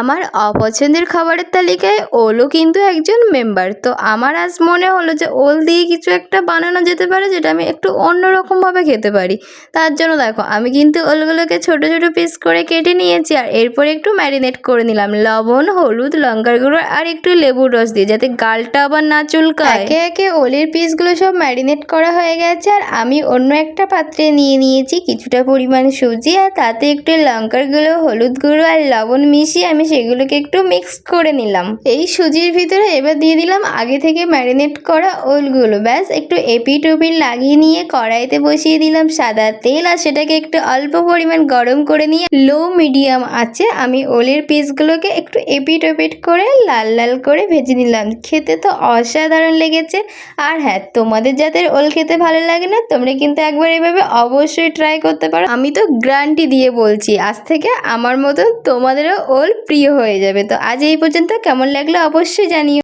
আমার অপছন্দের খাবারের তালিকায় ওলও কিন্তু একজন মেম্বার তো আমার আজ মনে হলো যে ওল দিয়ে কিছু একটা বানানো যেতে পারে যেটা আমি একটু অন্যরকমভাবে খেতে পারি। তার জন্য দেখো, আমি কিন্তু ওলগুলোকে ছোট ছোট পিস করে কেটে নিয়েছি আর এরপরে একটু ম্যারিনেট করে নিলাম। লবণ, হলুদ, লঙ্কার গুঁড়ো আর একটু লেবুর রস দিয়ে যাতে গালটা আবার না চুলকায়। একে একে ওলের পিসগুলো সব ম্যারিনেট করা হয়ে গেছে আর আমি অন্য একটা পাত্রে নিয়ে নিয়েছি কিছুটা পরিমাণ সুজি আর তাতে একটু লঙ্কার গুঁড়ো, হলুদ গুঁড়ো আর লবণ মিশিয়ে আমি সেগুলোকে একটু মিক্স করে নিলাম। এই সুজির ভিতরে এবার দিয়ে দিলাম আগে থেকে ম্যারিনেট করা ওলগুলো। ব্যাস, একটু এপিট ওপিট লাগিয়ে নিয়ে কড়াইতে বসিয়ে দিলাম সাদা তেল আর সেটাকে একটু অল্প পরিমাণ গরম করে নিয়ে লো মিডিয়াম আছে আমি ওলের পিসগুলোকে একটু এপিট ওপিট করে লাল লাল করে ভেজে নিলাম। খেতে তো অসাধারণ লেগেছে। আর হ্যাঁ তোমাদের যাদের ওল খেতে ভালো লাগে না, তোমরা কিন্তু একবার এভাবে অবশ্যই ট্রাই করতে পারো। আমি তো গ্যারান্টি দিয়ে বলছি, আজ থেকে আমার মতন তোমাদেরও ওল প্রিয় হয়ে যাবে। তো আজ এই পর্যন্ত। কেমন লাগল অবশ্যই জানিও।